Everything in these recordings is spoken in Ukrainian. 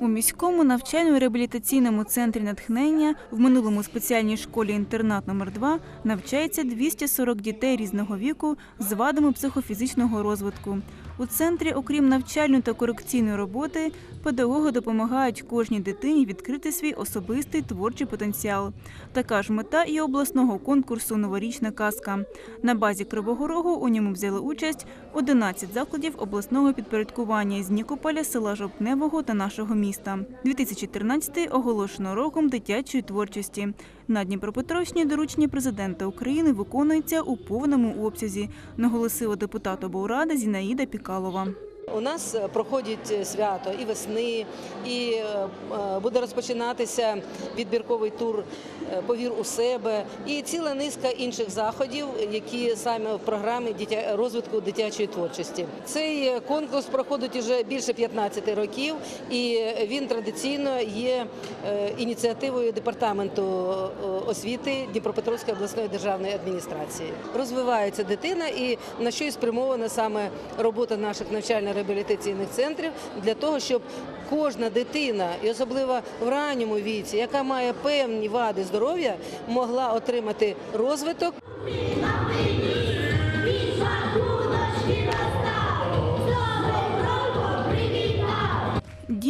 У міському навчально-реабілітаційному центрі натхнення в минулому спеціальній школі інтернат номер 2 навчається 240 дітей різного віку з вадами психофізичного розвитку. У центрі, окрім навчальної та корекційної роботи, педагоги допомагають кожній дитині відкрити свій особистий творчий потенціал. Така ж мета і обласного конкурсу Новорічна казка. На базі Кривого Рогу у ньому взяли участь 11 закладів обласного підпорядкування з Нікополя, села Жовтневого та нашого міста. 2013 оголошено роком дитячої творчості. На Дніпропетровщині доручення президента України виконується у повному обсязі, наголосила депутат облради Зінаїда Пікалова. У нас е, проходить свято і весни, і е, е, буде розпочинатися відбірковий тур е, Повір у себе і ціла низка інших заходів, які саме в програмі розвитку дитячої творчості. Цей конкурс проходить уже більше 15 років, і він традиційно є е, ініціативою департаменту е, освіти Дніпропетровської обласної державної адміністрації. Розвивається дитина, і на що і спрямована саме робота наших навчально-реабілітаційних центрів для того, щоб кожна дитина, і особливо в ранньому віці, яка має певні вади здоров'я, могла отримати розвиток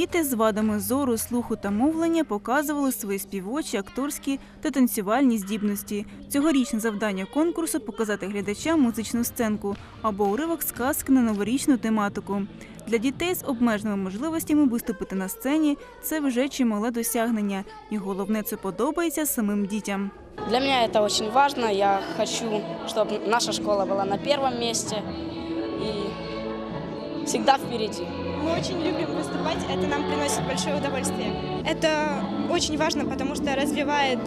Діти з вадами зору, слуху та мовлення показували свої співочі, акторські та танцювальні здібності. Цьогорічне завдання конкурсу показати глядачам музичну сценку або уривок сказки на новорічну тематику. Для дітей з обмеженими можливостями виступити на сцені це вже чимале досягнення, і головне це подобається самим дітям. Для меня это очень важно. Я хочу, чтобы наша школа была на первом месте и всегда впереди. Мы очень любим выступать, это нам приносит большое удовольствие. Это очень важно, потому что развивает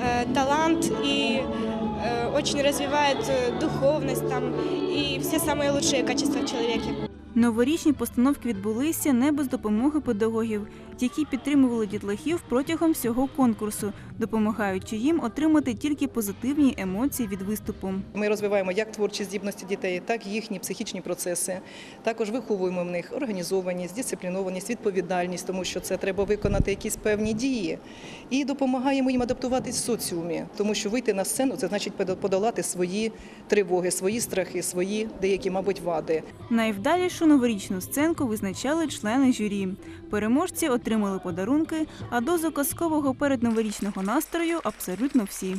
э, талант и э, очень развивает э, духовность там, и все самые лучшие качества в человеке. Новорічні постановки відбулися не без допомоги педагогів, які підтримували дітлахів протягом всього конкурсу, допомагаючи їм отримати тільки позитивні емоції від виступу. Ми розвиваємо як творчі здібності дітей, так і їхні психічні процеси. Також виховуємо в них організованість, дисциплінованість, відповідальність, тому що це треба виконати якісь певні дії. І допомагаємо їм адаптуватись в соціумі, тому що вийти на сцену це значить подолати свої тривоги, свої страхи, свої деякі, мабуть, вади. Найвдалішу новорічну сценку визначали члени журі. Переможці отримали подарунки, а дозу казкового передноворічного настрою абсолютно всі.